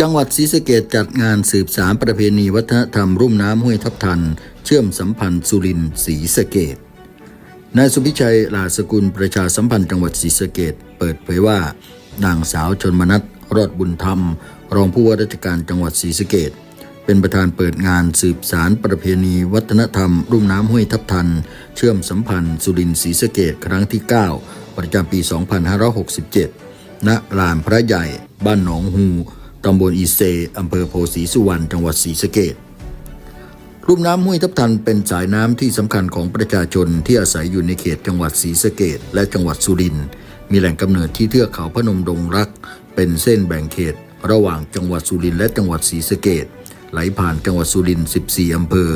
จังหวัดศรีสะเกดจัดงานสืบสารประเพณีวัฒนธรรมรุ่มน้ำห้วยทับทัน เชื่อมสัมพันธ์สุรินทร์ศรีสะเกดนายสุพิชัยลาสกุลประชาสัมพันธ์จังหวัดศรีสะเกดเปิดเผยว่านางสาวชนมนัทรอดบุญธรรม รองผู้ว่าราชการจังหวัดศรีสะเกดเป็นประธานเปิดงานสืบสารประเพณีวัฒนธรรม รุ่มน้ำห้วยทับทัน เชื่อมสัมพันธ์สุรินทร์ศรีสะเกดครั้งที่ 9 ประจำปี 2567 ณลานพระใหญ่ บ้านหนองฮู ตำบลอีเซอำเภอโพสีสุวรรณ จังหวัดศรีสะเกดลุ่มน้ำห้วยทับทันเป็นสายน้ำที่สำคัญของประชาชนที่อาศัยอยู่ในเขตจังหวัดศรีสะเกดและจังหวัดสุรินทร์ มีแหล่งกำเนิดที่เทือกเขาพนมดงรัก เป็นเส้นแบ่งเขต ระหว่างจังหวัดสุรินทร์และจังหวัดศรีสะเกดไหลผ่านจังหวัดสุรินทร์ 14 อำเภอ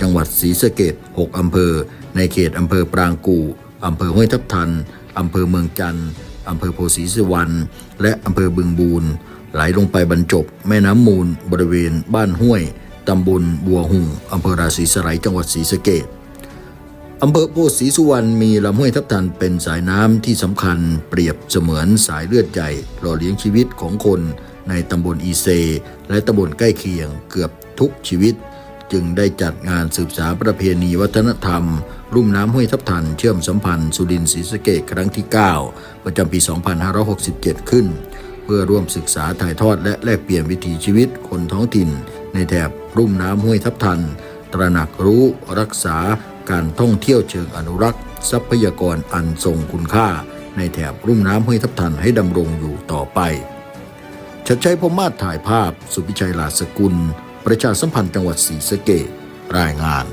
จังหวัดศรีสะเกด6 อำเภอ ในเขตอำเภอปรางกู่อำเภอห้วยทับทันอำเภอเมืองจันทร์อำเภอโพสีสุวรรณและอำเภอบึงบูน ไหลลงไปบรรจบแม่น้ำมูล บริเวณ บ้านห้วยตำบลบัวหุงอำเภอราศีสไลจังหวัดศรีสะเกษอำเภอโพธิ์ศรีสุวรรณมีลำห้วยทับทันเป็นสายน้ำที่สำคัญเปรียบเสมือนสายเลือดใหญ่หล่อเลี้ยงชีวิตของคนในตำบลอีเซ และตำบลใกล้เคียงเกือบทุกชีวิต จึงได้จัดงานสืบสารประเพณีวัฒนธรรม รุ่มน้ำห้วยทับทันเชื่อมสัมพันธ์สุรินทร์ศรีสะเกษครั้งที่ 9 ประจำปี 2567 ขึ้น เพื่อร่วมศึกษาถ่ายทอดและแลกเปลี่ยนวิถีชีวิตคนท้องถิ่น ในแถบรุ่มน้ำห้วยทับทัน ตระหนักรู้รักษาการท่องเที่ยวเชิงอนุรักษ์ ทรัพยากรอันทรงคุณค่า ในแถบรุ่มน้ำห้วยทับทันให้ดำรงอยู่ต่อไปชัดชัยพมมาศถ่ายภาพ สุพิชัยลาสกุล ประชาสัมพันธ์จังหวัดศรีสะเกษรายงาน